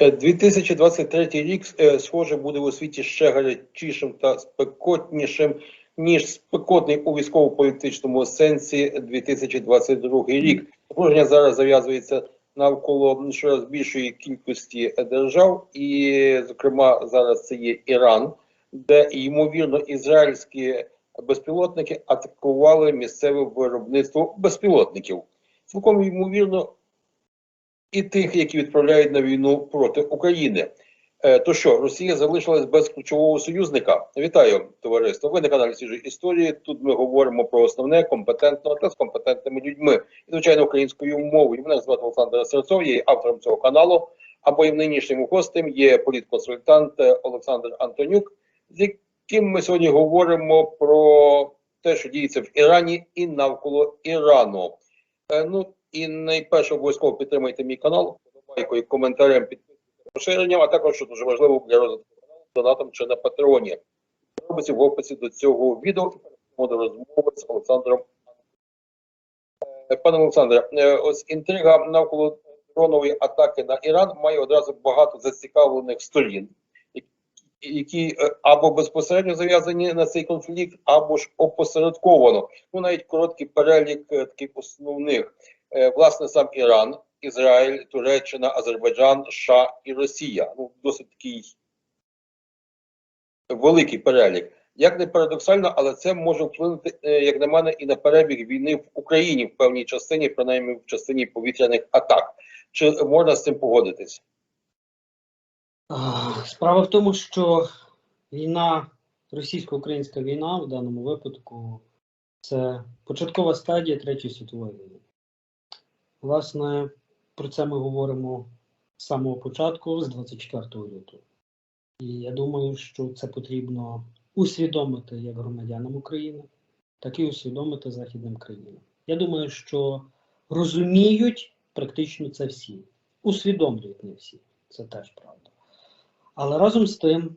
Е, 2023 рік, е, схоже, буде у світі ще гарячішим та спекотнішим, ніж спекотний у військово-політичному сенсі 2022 рік. Напруження зараз зав'язується навколо щораз більшої кількості держав, і, зокрема, зараз це є Іран, де ймовірно ізраїльські безпілотники атакували місцеве виробництво безпілотників. Цілком ймовірно, і тих, які відправляють на війну проти України. Е, то що, Росія залишилась без ключового союзника? Вітаю, товариство. Ви на каналі Свіжої історії. Тут ми говоримо про основне компетентно та з компетентними людьми, і звичайно українською мовою. Мене звати Олександр Серцов, я є автором цього каналу. А моїм нинішнім гостем є політконсультант е, Олександр Антонюк, з яким ми сьогодні говоримо про те, що діється в Ірані і навколо Ірану. Е, ну і найперше обов'язково підтримайте мій канал, подобайкою, коментарем, підпискою, поширенням, а також, що дуже важливо для розвитку каналу, донатом чи на Патреоні. Робиться в описі до цього відео і до розмови з Олександром. Е, Пане Олександре, е, ось інтрига навколо дронової атаки на Іран має одразу багато зацікавлених сторін, які- е, або безпосередньо зав'язані на цей конфлікт, або ж опосередковано. Ну навіть короткий перелік таких основних. Е, власне сам Іран, Ізраїль, Туреччина, Азербайджан, США і Росія. Ну, досить такий великий перелік. Як не парадоксально, але це може вплинути, е, як на мене, і на перебіг війни в Україні в певній частині, принаймні в частині повітряних атак. Чи можна з цим погодитись? Справа в тому, що війна, російсько-українська війна в даному випадку це початкова стадія Третьої світової війни. Власне, про це ми говоримо з самого початку, з 24 лютого. І я думаю, що це потрібно усвідомити як громадянам України, так і усвідомити західним країнам. Я думаю, що розуміють практично це всі, усвідомлюють не всі. Це теж правда. Але разом з тим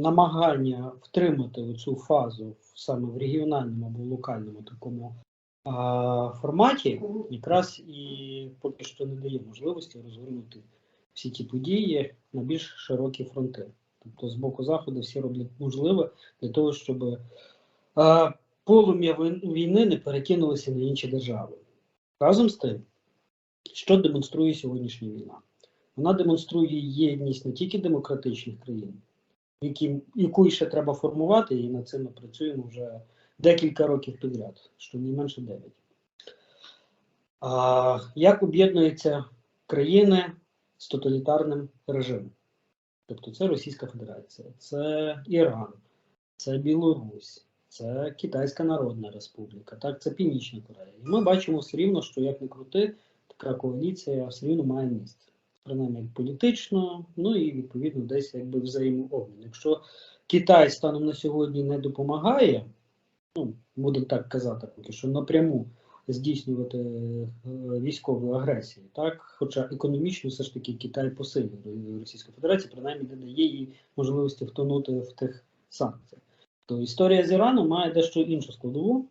намагання втримати цю фазу саме в регіональному або локальному такому форматі, якраз і поки що не дає можливості розгорнути всі ті події на більш широкі фронти. Тобто з боку заходу всі роблять можливе для того, щоб полум'я війни не перекинулося на інші держави. Разом з тим, що демонструє сьогоднішня війна? Вона демонструє єдність не тільки демократичних країн, які, яку ще треба формувати, і над цим ми працюємо вже декілька років підряд, що не менше 9. А, як об'єднуються країни з тоталітарним режимом? Тобто це Російська Федерація, це Іран, це Білорусь, це Китайська Народна Республіка, так, це Північна Корея. І ми бачимо все рівно, що як не крути, така коаліція все рівно має місце принаймні політично, ну і відповідно десь якби взаємообмін. Якщо Китай станом на сьогодні не допомагає, ну будемо так казати, поки що напряму здійснювати е, військову агресію, так хоча економічно все ж таки Китай посилює Російську Федерацію, принаймні не дає їй можливості втонути в тих санкціях. То історія з Іраном має дещо іншу складову,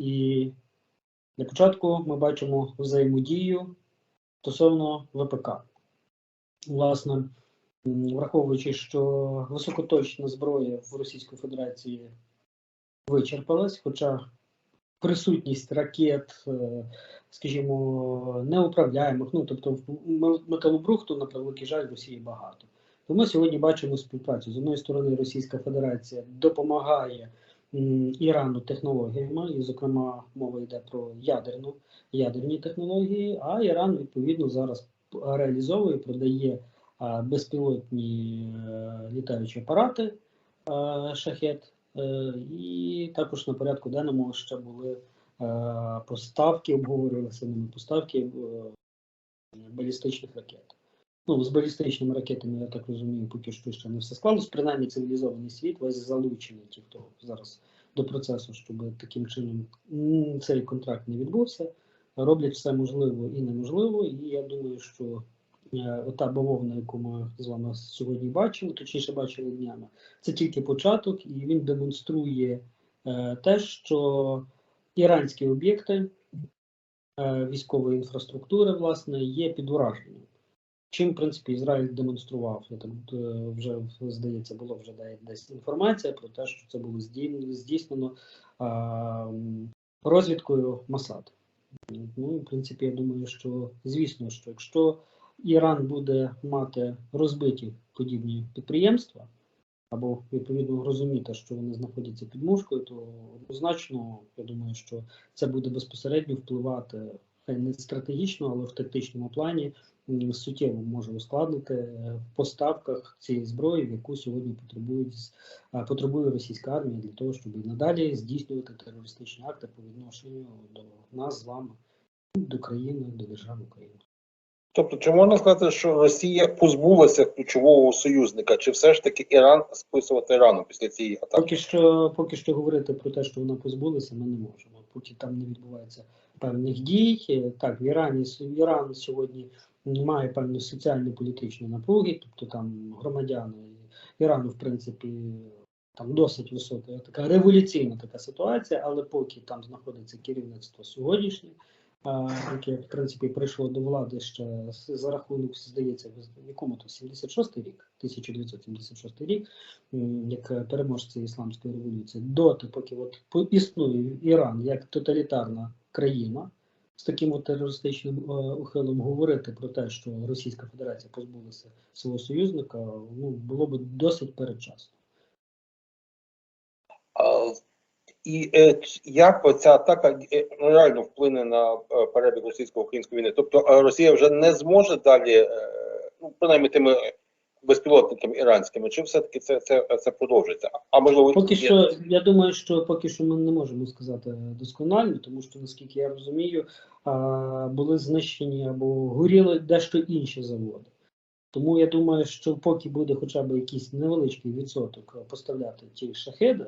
і для початку ми бачимо взаємодію стосовно ВПК. Власне, враховуючи, що високоточна зброя в Російської Федерації вичерпалась, хоча присутність ракет, е, скажімо, неуправляємих, ну тобто металобрухту, на превеликий жаль, в Росії багато. То ми сьогодні бачимо співпрацю. З одної сторони, Російська Федерація допомагає Ірану технологіями, і, зокрема, мова йде про ядерну ядерні технології, а Іран відповідно зараз реалізовує, продає безпілотні е, літаючі апарати е, шахет, і також на порядку денному ще були е, поставки, обговорювалися ними поставки е, балістичних ракет. Ну, з балістичними ракетами, я так розумію, поки що ще не все склалось. Принаймні цивілізований світ, весь залучений ті, хто зараз до процесу, щоб таким чином цей контракт не відбувся роблять все можливо і неможливо. І я думаю, що е, ота бавовна, яку ми з вами сьогодні бачили, точніше бачили днями, це тільки початок, і він демонструє е, те, що іранські об'єкти е, військової інфраструктури власне є під ураженням. Чим, в принципі, Ізраїль демонстрував, я так е, вже здається, було вже десь інформація про те, що це було здійснено розвідкою Масад. Ну, в принципі, я думаю, що звісно, що якщо Іран буде мати розбиті подібні підприємства, або відповідно розуміти, що вони знаходяться під мушкою, то однозначно я думаю, що це буде безпосередньо впливати не стратегічно, але в тактичному плані суттєво може ускладнити е, в поставках цієї зброї, в яку сьогодні потребують потребує російська армія для того, щоб і надалі здійснювати терористичні акти по відношенню до нас з вами, до країни, до держави України. Тобто, чи можна сказати, що Росія позбулася ключового союзника, чи все ж таки Іран списувати рано після цієї атаки? Поки що, поки що говорити про те, що вона позбулася, ми не можемо. Поки там не відбувається певних дій. Так, в Ірані Іран сьогодні має певні соціально-політичні напруги, тобто там громадяни Ірану, в принципі, там досить висока така революційна така ситуація, але поки там знаходиться керівництво сьогоднішнє, яке в принципі прийшло до влади ще за рахунок, здається, в якому то 76-й рік, 1976 рік, як переможці ісламської революції, доти, поки от існує Іран як тоталітарна країна з таким от терористичним е, ухилом говорити про те, що Російська Федерація позбулася свого союзника, ну було б досить передчасно. А, І е, як оця атака е, реально вплине на е, перебіг російсько-української війни? Тобто Росія вже не зможе далі, ну принаймні тими безпілотниками іранськими, чи все-таки це, це, це продовжиться? А можливо, Поки є- що, я думаю, що поки що ми не можемо сказати досконально, тому що наскільки я розумію, а, були знищені або горіли дещо інші заводи. Тому я думаю, що поки буде хоча б якийсь невеличкий відсоток поставляти ті шахеди,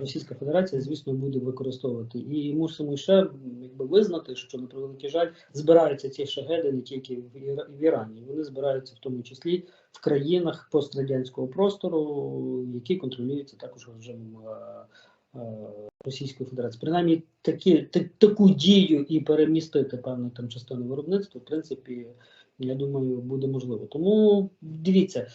Російська Федерація, звісно, буде використовувати. І мусимо ще якби визнати, що на превеликий жаль збираються ці шахеди не тільки в, Іра- Ірані, вони збираються в тому числі в країнах пострадянського простору, які контролюються також режимом е, е, Російської Федерації. Принаймні такі, та- таку дію і перемістити певну там частину виробництва, в принципі, я думаю, буде можливо. Тому дивіться,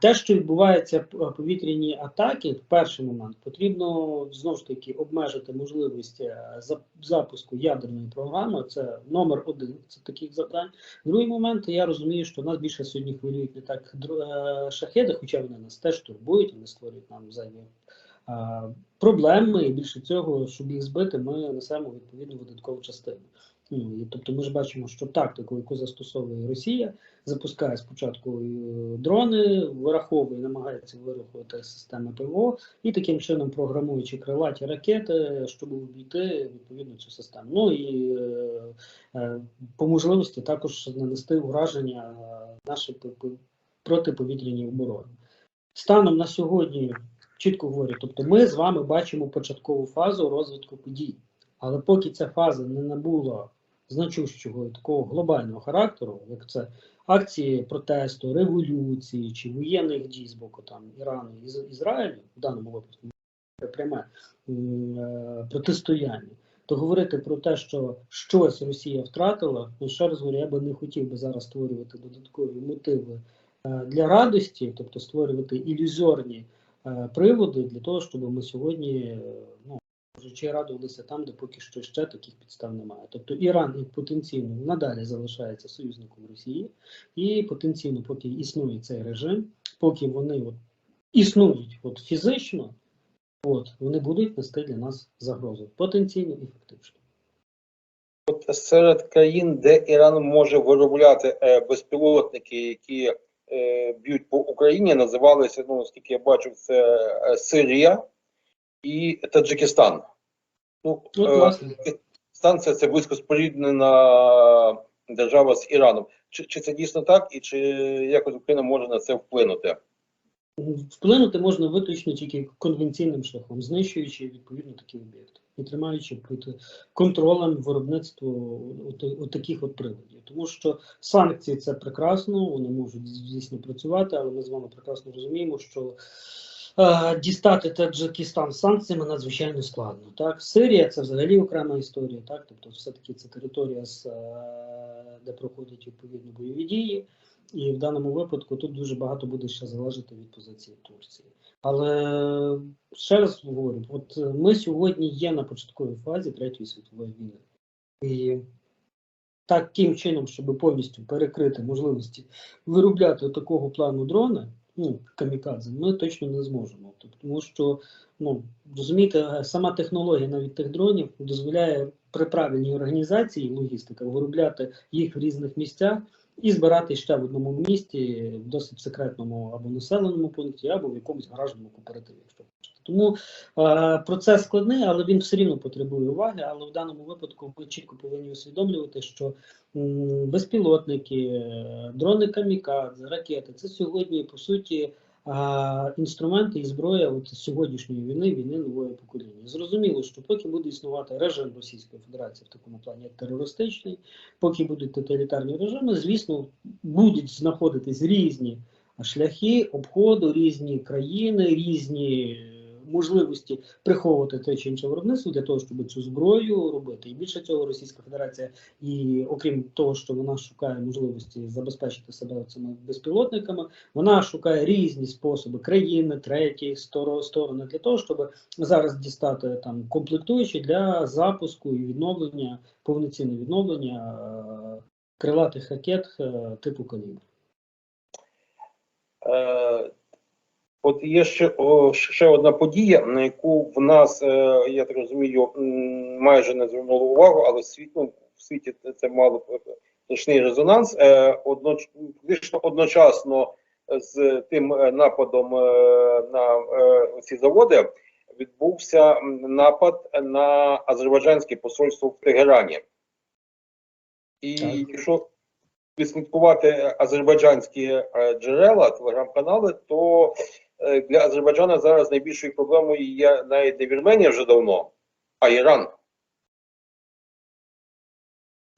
те, що відбувається повітряні атаки, в перший момент потрібно знову ж таки обмежити можливість е, запуску ядерної програми. Це номер один це таких завдань. Другий момент, я розумію, що нас більше сьогодні хвилюють не так е, шахеди, хоча вони нас теж турбують, вони створюють нам зайві е, проблеми. І більше цього, щоб їх збити, ми несемо відповідну видаткову частину. І, тобто ми ж бачимо, що тактику, яку застосовує Росія, запускає спочатку е, дрони, вираховує, намагається вирахувати системи ПВО і таким чином програмуючи крилаті ракети, щоб обійти відповідно цю систему. Ну і е, е, по можливості також нанести ураження нашій протиповітряній обороні. Станом на сьогодні чітко говорю, тобто ми з вами бачимо початкову фазу розвитку подій. Але поки ця фаза не набула значущого такого глобального характеру, як це акції протесту, революції чи воєнних дій з боку там Ірану і Із- Ізраїлю, в даному випадку пряме е, протистояння, то говорити про те, що щось Росія втратила, ну ще раз говорю, я би не хотів би зараз створювати додаткові мотиви е, для радості, тобто створювати ілюзорні е, приводи для того, щоб ми сьогодні ну, кажучи, радувалися там, де поки що ще таких підстав немає. Тобто Іран потенційно надалі залишається союзником Росії, і потенційно, поки існує цей режим, поки вони от існують от фізично, от вони будуть нести для нас загрозу потенційно і фактично. От серед країн, де Іран може виробляти е, безпілотники, які е, б'ють по Україні, називалися, ну наскільки я бачив, це е, Сирія і Таджикистан. Ну, Ну, е, власне. Це, близько споріднена держава з Іраном. Чи, чи це дійсно так, і чи якось Україна може на це вплинути? Вплинути можна виключно тільки конвенційним шляхом, знищуючи відповідно такі об'єкти і тримаючи під контролем виробництво от, от таких от приладів. Тому що санкції це прекрасно, вони можуть звісно працювати, але ми з вами прекрасно розуміємо, що Дістати Таджикистан з санкціями надзвичайно складно. Так, Сирія це взагалі окрема історія. Так, тобто, все-таки це територія, е, де проходять відповідно бойові дії, і в даному випадку тут дуже багато буде ще залежати від позиції Турції. Але ще раз говорю: от е, ми сьогодні є на початковій фазі Третьої світової війни, і таким чином, щоб повністю перекрити можливості виробляти такого плану дрони, ну, камікадзе, ми точно не зможемо. Тобто, Тому що, ну, розумієте, е, сама технологія навіть тих дронів дозволяє при правильній організації логістика виробляти їх в різних місцях і збирати ще в одному місті, в досить секретному або населеному пункті, або в якомусь гаражному кооперативі. Якщо хочете. Тому е, процес складний, але він все рівно потребує уваги. Але в даному випадку ми чітко повинні усвідомлювати, що м, безпілотники, е, дрони камікадзе, ракети це сьогодні по суті а, інструменти і зброя от сьогоднішньої війни, війни нового покоління. Зрозуміло, що поки буде існувати режим Російської Федерації в такому плані як терористичний, поки будуть тоталітарні режими, звісно, будуть знаходитись різні шляхи обходу, різні країни, різні е, можливості приховувати те чи інше виробництво для того, щоб цю зброю робити. І більше цього, Російська Федерація, і окрім того, що вона шукає можливості забезпечити себе цими безпілотниками, вона шукає різні способи країни, треті сторони для того, щоб зараз дістати там комплектуючі для запуску і відновлення, повноцінне відновлення е, крилатих ракет е, типу калібр. От є ще, о, ще одна подія, на яку в нас, е, я так розумію, майже не звернули увагу, але світ, ну, в світі це- мало значний резонанс. Е, одноч, фактично одночасно з тим е, нападом е, на е, ці заводи відбувся напад на азербайджанське посольство в Тегерані. І Так. якщо відслідкувати азербайджанські джерела, телеграм-канали, то для Азербайджана зараз найбільшою проблемою є навіть не Вірменія вже давно, а Іран.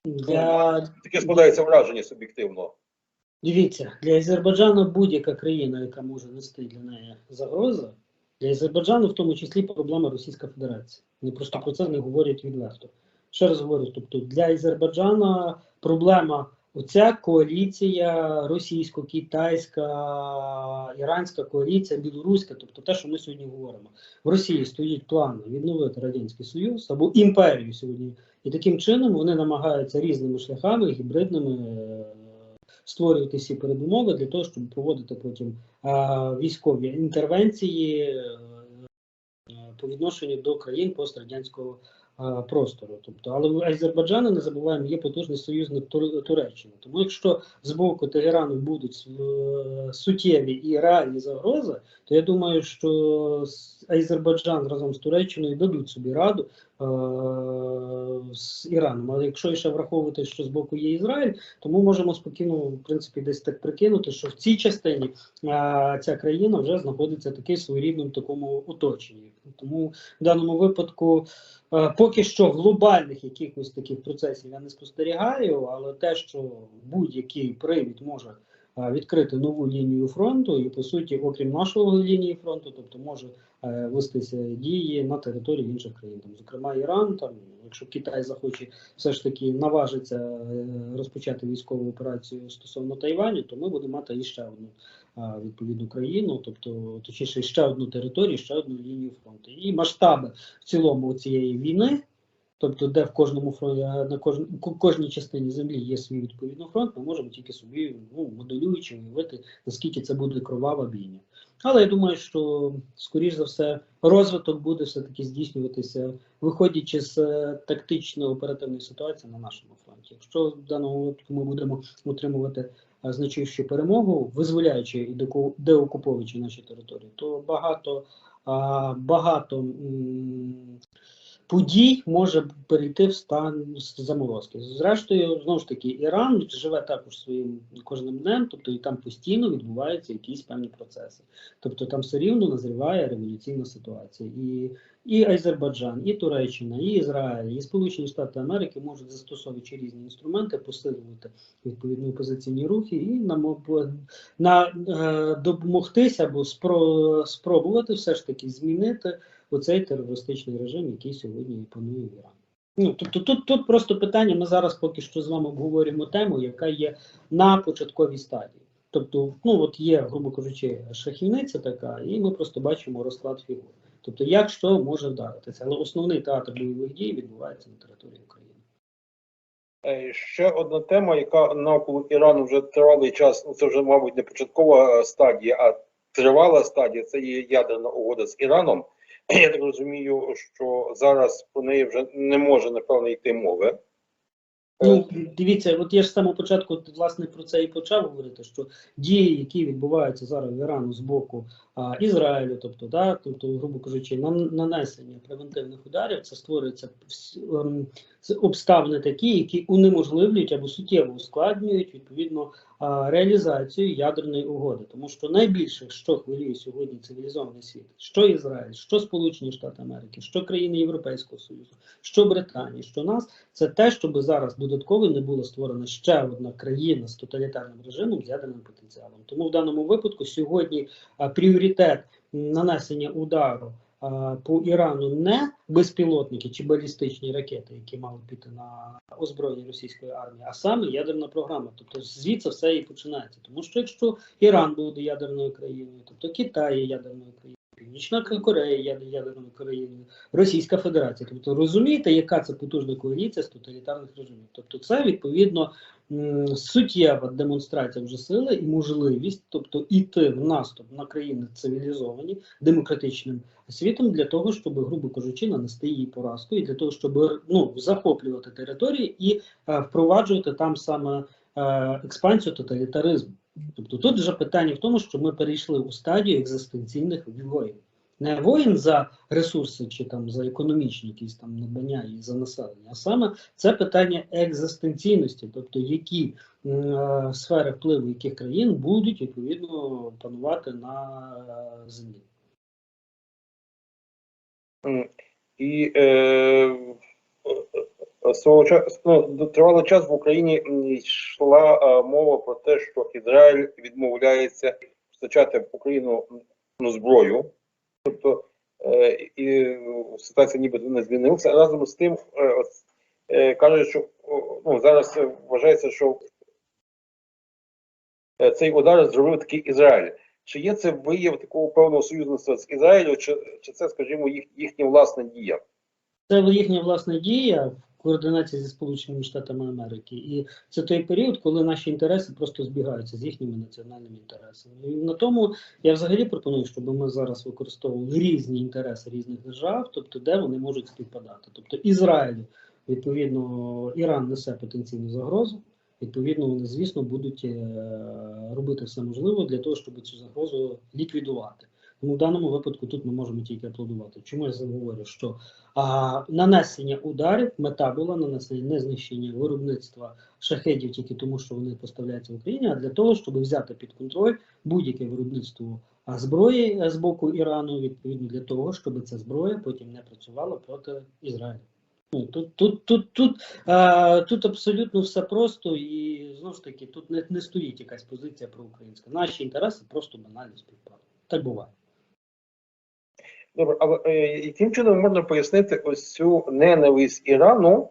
Для Таке складається враження суб'єктивно. Дивіться, для Азербайджану будь-яка країна, яка може нести для неї загрози, для Азербайджану в тому числі проблема Російська Федерація. Вони просто про це не говорять відверто. Ще раз говорю, тобто для Азербайджана проблема оця коаліція російсько-китайська, іранська коаліція, білоруська, тобто те, що ми сьогодні говоримо. В Росії стоїть план відновити Радянський Союз або імперію сьогодні. І таким чином вони намагаються різними шляхами, гібридними е, створювати всі передумови для того, щоб проводити потім е, військові інтервенції е, по відношенню до країн пострадянського простору. Тобто, але в Азербайджану, не забуваємо, є потужний союзник Тур- Туреччини. Тому якщо з боку Тегерану будуть е, суттєві і реальні загрози, то я думаю, що Азербайджан разом з Туреччиною дадуть собі раду е, з Іраном. Але якщо ще враховувати, що з боку є Ізраїль, то ми можемо спокійно, в принципі, десь так прикинути, що в цій частині а, ця країна вже знаходиться таки своєрідному такому оточенні. Тому в даному випадку е, поки що глобальних якихось таких процесів я не спостерігаю, але те, що будь-який привід може відкрити нову лінію фронту, і по суті, окрім нашого лінії фронту, тобто може е, вестися дії на території інших країн, там, зокрема Іран, там, якщо Китай захоче все ж таки наважиться е, розпочати військову операцію стосовно Тайваню, то ми будемо мати іще одну відповідну країну, тобто точніше ще одну територію, ще одну лінію фронту. І масштаби в цілому цієї війни. Тобто, де в кожному фронті на кож, ко- кожній частині землі є свій відповідний фронт, ми можемо тільки собі ну, моделюючи уявити, наскільки це буде кровава бійня. Але я думаю, що скоріш за все розвиток буде все-таки здійснюватися, виходячи з е, тактично-оперативної ситуації на нашому фронті. Якщо в даному випадку ми будемо отримувати е, значущу перемогу, визволяючи і деокуповуючи наші території, то багато, багато подій може перейти в стан заморозки. Зрештою, знову ж таки, Іран живе також своїм кожним днем, тобто і там постійно відбуваються якісь певні процеси. Тобто там все рівно назріває революційна ситуація. І, і Азербайджан, і Туреччина, і Ізраїль, і Сполучені Штати Америки можуть застосовуючи різні інструменти, посилювати відповідні опозиційні рухи і нам на, е, допомогтися або спро, спробувати все ж таки змінити оцей терористичний режим, який сьогодні панує в Ірані. Ну, тобто тут, тут просто питання, ми зараз поки що з вами обговорюємо тему, яка є на початковій стадії. Тобто, ну от є, грубо кажучи, шахівниця така, і ми просто бачимо розклад фігур. Тобто, як що може вдаритися, але основний театр бойових дій відбувається на території України. Е, Ще одна тема, яка навколо Ірану вже тривалий час, ну це вже, мабуть, не початкова стадія, а тривала стадія це є ядерна угода з Іраном. Я так розумію, що зараз про неї вже не може напевно йти мови. Ну, дивіться, от я ж з самого початку власне про це і почав говорити, що дії, які відбуваються зараз в Ірану з боку а, Ізраїлю, тобто, да, тобто, грубо кажучи, нан- нанесення превентивних ударів, це створюється ем, обставини такі, які унеможливлюють або суттєво ускладнюють відповідно реалізацію ядерної угоди. Тому що найбільше, що хвилює сьогодні цивілізований світ, що Ізраїль, що Сполучені Штати Америки, що країни Європейського Союзу, що Британія, що нас, це те, щоб зараз додатково не була створена ще одна країна з тоталітарним режимом з ядерним потенціалом. Тому в даному випадку сьогодні пріоритет нанесення удару по Ірану не безпілотники чи балістичні ракети, які мали піти на озброєння російської армії, а саме ядерна програма. Тобто звідси все і починається. Тому що якщо Іран буде ядерною країною, тобто Китай є ядерною країною. Північна Корея ядерною країною, Російська Федерація. Тобто розумієте, яка це потужна коаліція з тоталітарних режимів. Тобто, це відповідно суттєва демонстрація вже сили і можливість, тобто іти в наступ на країни цивілізовані демократичним світом для того, щоб, грубо кажучи, нанести її поразку, і для того, щоб ну захоплювати території і е, впроваджувати там саме е, експансію тоталітаризму. Тобто тут вже питання в тому, що ми перейшли у стадію екзистенційних воїн. Не воїн за ресурси чи там за економічні якісь там надбання і за населення, а саме це питання екзистенційності, тобто які е, сфери впливу яких країн будуть відповідно панувати на е, землі. І е, свого часу ну, тривалий час в Україні йшла е, мова про те, що Ізраїль відмовляється постачати в Україну ну, зброю. Тобто е, і ситуація ніби не змінилася. Разом з тим е, е, кажуть, що ну, зараз е, вважається, що е, цей удар зробив такий Ізраїль. Чи є це вияв такого певного союзництва з Ізраїлю, чи, чи це, скажімо, їх, їхня власна дія? Це їхня власна дія координації зі Сполученими Штатами Америки, і це той період, коли наші інтереси просто збігаються з їхніми національними інтересами. І на тому я взагалі пропоную, щоб ми зараз використовували різні інтереси різних держав, тобто де вони можуть співпадати. Тобто Ізраїлю, відповідно, Іран несе потенційну загрозу. Відповідно, вони, звісно, будуть е, робити все можливе для того, щоб цю загрозу ліквідувати. Тому в даному випадку тут ми можемо тільки аплодувати. Чому я говорю, що а, нанесення ударів, мета була нанесення не знищення виробництва шахедів тільки тому, що вони поставляються в Україні, а для того, щоб взяти під контроль будь-яке виробництво зброї з боку Ірану, відповідно для того, щоб ця зброя потім не працювала проти Ізраїлю. Ну, тут, тут, тут, тут, а, тут абсолютно все просто і знову ж таки тут не, не стоїть якась позиція проукраїнська. Наші інтереси просто банально співпали. Так буває. Добре, але е, яким чином можна пояснити ось цю ненависть Ірану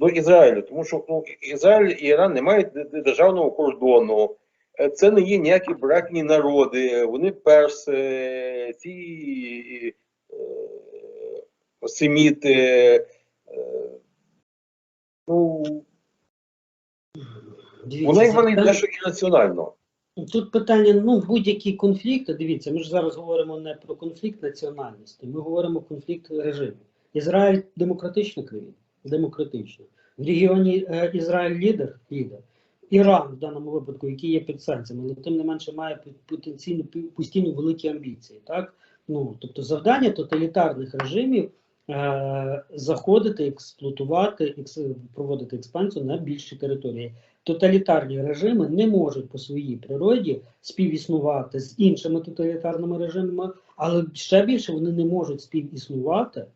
до Ізраїлю? Тому що ну, Ізраїль і Іран не мають державного кордону, Е, це не є ніякі братні народи, вони перси, ці е, семіти. Е, ну, Дивіться, вони вони дещо і національно. Тут питання, ну, будь-які конфлікти, дивіться, ми ж зараз говоримо не про конфлікт національності, ми говоримо конфлікт режимів. Ізраїль демократична країна, демократична. В регіоні е, Ізраїль лідер, лідер. Іран в даному випадку, який є під санкціями, але тим не менше має потенційно постійно великі амбіції. Так? Ну, тобто завдання тоталітарних режимів е, заходити, експлуатувати, екс, проводити експансію на більші території. Тоталітарні режими не можуть по своїй природі співіснувати з іншими тоталітарними режимами, але ще більше вони не можуть співіснувати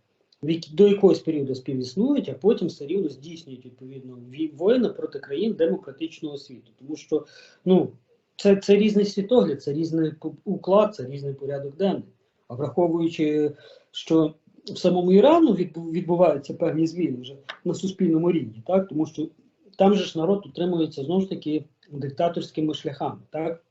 до якогось періоду співіснують, а потім все рівно здійснюють відповідно воїни проти країн демократичного світу. Тому що ну, це, це різний світогляд, це різний уклад, це різний порядок денний. А враховуючи, що в самому Ірану відбуваються певні зміни вже на суспільному рівні, так тому що там же ж народ утримується знову ж таки диктаторськими шляхами, так.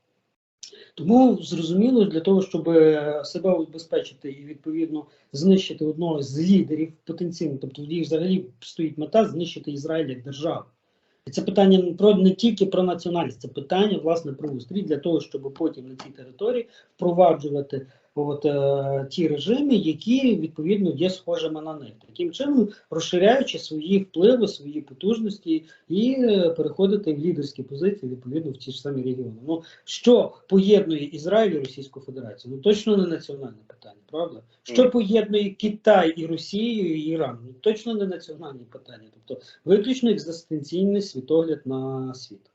Тому зрозуміло, для того, щоб е, себе убезпечити і відповідно знищити одного з лідерів потенційно, тобто їх взагалі стоїть мета знищити Ізраїль як державу. І це питання про не тільки про національність, це питання власне про устрій для того, щоб потім на цій території впроваджувати от, е, ті режими, які відповідно є схожими на них, таким чином розширяючи свої впливи, свої потужності і е, переходити в лідерські позиції відповідно в ті ж самі регіони. Ну що поєднує Ізраїль і Російську Федерацію? Ну точно не національне питання, правда? Що поєднує Китай і Росію і Іран? Ну точно не національні питання, тобто виключно екзистенційний світогляд на світ.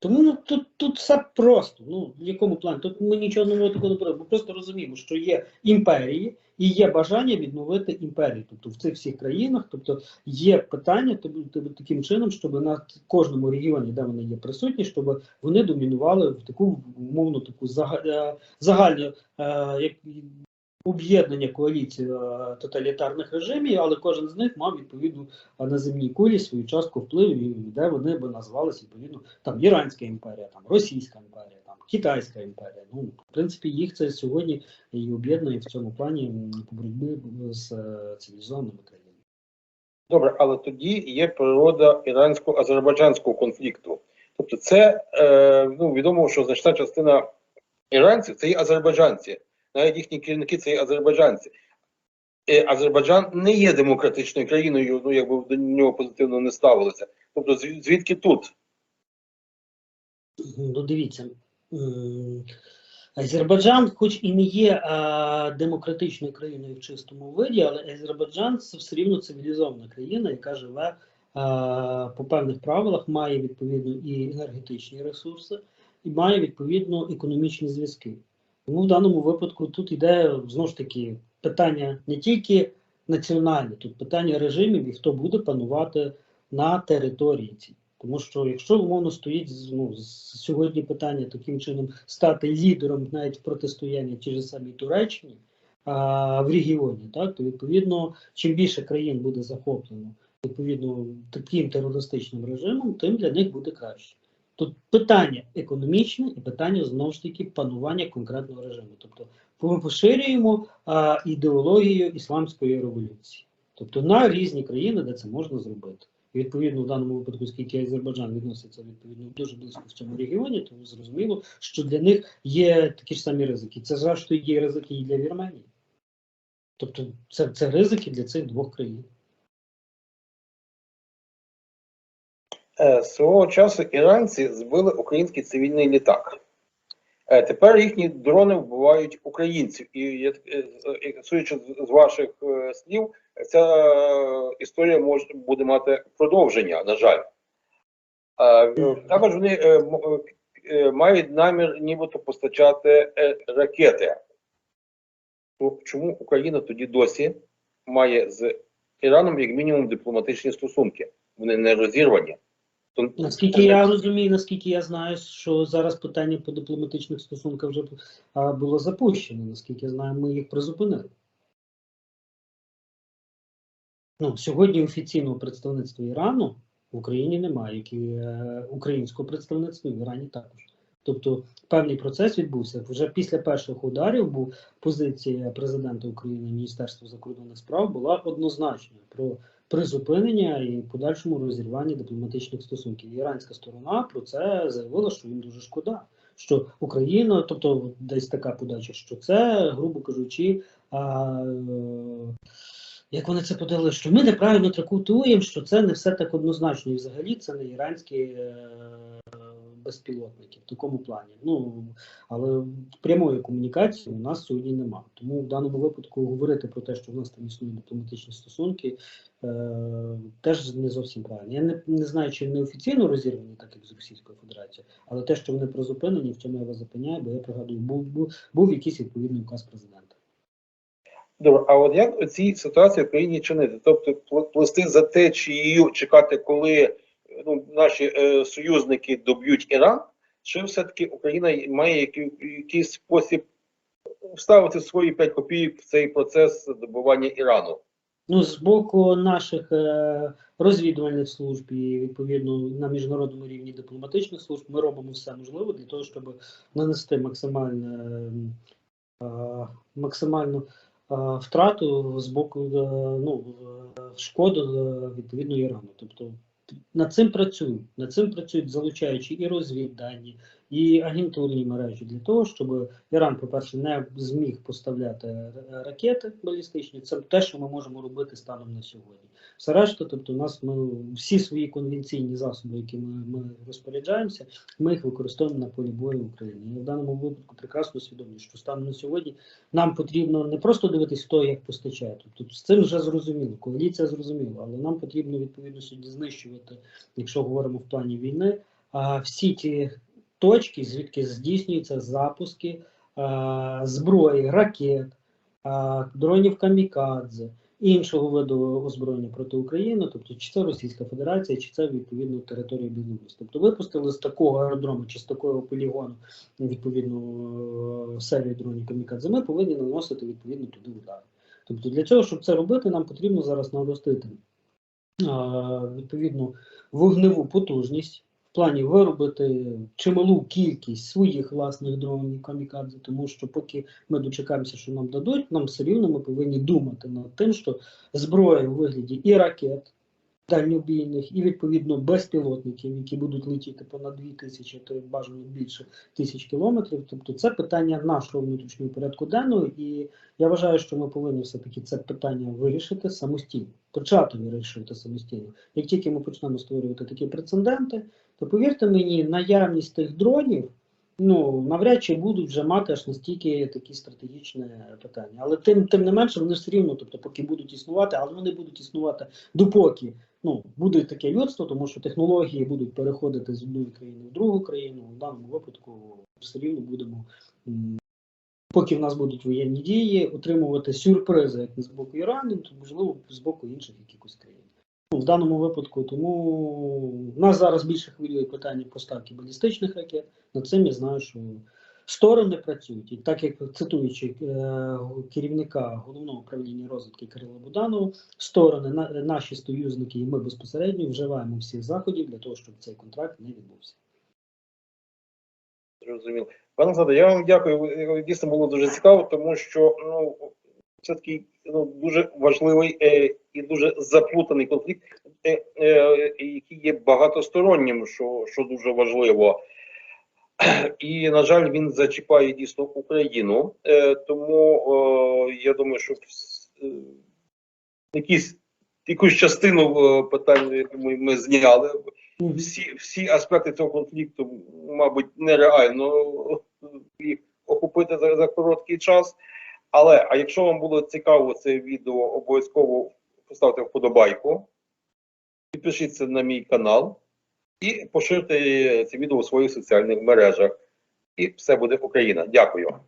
Тому ну, тут, тут все просто. Ну, в якому плані? Тут ми нічого нового такого не беремо. Ми просто розуміємо, що є імперії і є бажання відновити імперії. Тобто в цих всіх країнах, тобто є питання тобто, таким чином, щоб на кожному регіоні, де вони є присутні, щоб вони домінували в таку умовно таку е, загальну е, як об'єднання коаліції е, тоталітарних режимів, але кожен з них мав відповідну на земній кулі свою частку впливу, де вони би називалися відповідно там Іранська імперія, там Російська імперія, там Китайська імперія. Ну в принципі, їх це сьогодні і об'єднує в цьому плані боротьбі з е, цивілізованими країнами. Добре, але тоді є природа ірансько-азербайджанського конфлікту. Тобто, це е, ну, відомо, що значна частина іранців це є азербайджанці. Навіть їхні керівники це азербайджанці. Е, Азербайджан не є демократичною країною, ну якби до нього позитивно не ставилися. Тобто, звідки тут? Ну, дивіться, Азербайджан, хоч і не є а, демократичною країною в чистому виді, але Азербайджан це все рівно цивілізована країна, яка живе а, по певних правилах, має відповідно і енергетичні ресурси, і має відповідно економічні зв'язки. Тому в даному випадку тут йде знову ж таки питання не тільки національне, тут питання режимів і хто буде панувати на території цій. Тому що якщо умовно стоїть ну, сьогодні питання таким чином стати лідером навіть в протистоянні тій же самій Туреччині а, в регіоні, так то відповідно, чим більше країн буде захоплено відповідно таким терористичним режимом, тим для них буде краще. Тут питання економічне і питання знову ж таки панування конкретного режиму. Тобто ми поширюємо а, ідеологію ісламської революції, тобто на різні країни, де це можна зробити. І, Відповідно, в даному випадку, оскільки Азербайджан відноситься відповідно дуже близько в цьому регіоні, тому зрозуміло, що для них є такі ж самі ризики. Це зрештою є ризики і для Вірменії. Тобто це, це ризики для цих двох країн. Свого часу іранці збили український цивільний літак. Е, Тепер їхні дрони вбивають українців. І е, е, судячи з- ваших е, слів, ця е, історія може буде мати продовження, на жаль. Е, Також вони е, е, е, мають намір нібито постачати е, ракети. Чому Україна тоді досі має з Іраном як мінімум дипломатичні стосунки? Вони не розірвані. То- Наскільки я розумію, наскільки я знаю, що зараз питання по дипломатичних стосунках вже було запущено. Наскільки я знаю, ми їх призупинили. Ну, сьогодні офіційного представництва Ірану в Україні немає, як і е, українського представництва в Ірані також. Тобто певний процес відбувся. Вже після перших ударів був позиція президента України, Міністерства закордонних справ була однозначною про призупинення і подальшому розірванні дипломатичних стосунків. Іранська сторона про це заявила, що їм дуже шкода. Що Україна, тобто десь така подача, що це, грубо кажучи, а, е, як вони це подали, що ми неправильно трактуємо, що це не все так однозначно, і взагалі це не іранські е, безпілотників в такому плані. Ну але прямої комунікації у нас сьогодні немає. Тому в даному випадку говорити про те, що в нас там існують дипломатичні стосунки, е, теж не зовсім правильно. Я не, не знаю, чи вони офіційно розірвані, так як з Російською Федерацією, але те, що вони призупинені, в цьому я вас запевняю, бо я пригадую, був, був, був якийсь відповідний указ президента. Добре, а от як у цій ситуації в країні чинити? Тобто пл- плести за течією, чекати, коли ну, наші е, союзники доб'ють Іран, чи все-таки Україна має який, якийсь спосіб вставити свої 5 копійок в цей процес добування Ірану? Ну, з боку наших е, розвідувальних служб і відповідно на міжнародному рівні дипломатичних служб ми робимо все можливе для того, щоб нанести максимальне, е, максимальну е, втрату з боку е, ну, е, шкоду е, відповідно Ірану. Тобто над цим працюють, над цим працюють, залучаючи і розвіддані, і агентурні мережі для того, щоб Іран, по-перше, не зміг поставляти ракети балістичні. Це те, що ми можемо робити станом на сьогодні. Все решта, тобто, у нас ми всі свої конвенційні засоби, які ми, ми розпоряджаємося, ми їх використовуємо на полі бою в Україні. Я в даному випадку прекрасно усвідомлюю, що станом на сьогодні нам потрібно не просто дивитись, хто як постачає. Тобто з цим вже зрозуміло, коаліція зрозуміла, але нам потрібно відповідно сьогодні знищувати, якщо говоримо в плані війни, а всі ті точки, звідки здійснюються запуски а, зброї, ракет, а, дронів камікадзе, іншого виду озброєння проти України, тобто чи це Російська Федерація, чи це відповідно територія Білорусі. Тобто випустили з такого аеродрому чи з такого полігону відповідно е, серію дронів камікадзе, ми повинні наносити відповідно туди удари. Тобто для цього, щоб це робити, нам потрібно зараз наростити а, відповідну вогневу потужність плані виробити чималу кількість своїх власних дронів камікадзе, тому що поки ми дочекаємося, що нам дадуть, нам все рівно ми повинні думати над тим, що зброя у вигляді і ракет дальнобійних, і відповідно безпілотників, які будуть летіти понад 2 тисячі, то бажано більше тисяч кілометрів. Тобто це питання нашого внутрішнього порядку денного, і я вважаю, що ми повинні все-таки це питання вирішити самостійно, почати вирішувати самостійно. Як тільки ми почнемо створювати такі прецеденти, то повірте мені, наявність тих дронів ну навряд чи будуть вже мати аж настільки такі стратегічні питання. Але тим, тим не менше, вони все рівно, тобто, поки будуть існувати, але вони будуть існувати допоки ну, буде таке людство, тому що технології будуть переходити з одної країни в другу країну. В даному випадку все рівно будемо. Поки в нас будуть воєнні дії, отримувати сюрпризи як не з боку Ірану, то можливо з боку інших якихось країн. В даному випадку, тому нас зараз більше хвилює питання поставки балістичних ракет. Над цим я знаю, що сторони працюють. І так як цитуючи е, керівника головного управління розвідки Кирила Буданова, сторони, наші союзники і ми безпосередньо вживаємо всіх заходів для того, щоб цей контракт не відбувся. Зрозуміло. Пане Заде, я вам дякую. Дійсно було дуже цікаво, тому що ну все-таки ну, дуже важливий е, і дуже заплутаний конфлікт, е, е, який є багатостороннім, що, що дуже важливо. І, на жаль, він зачіпає дійсно Україну. Е, тому я думаю, що якісь, якусь частину питань думаю, ми зняли всі, всі аспекти цього конфлікту, мабуть, нереально їх охопити за, за короткий час. Але а якщо вам було цікаво це відео, обов'язково поставте вподобайку, підпишіться на мій канал і поширте це відео у своїх соціальних мережах. І все буде Україна. Дякую.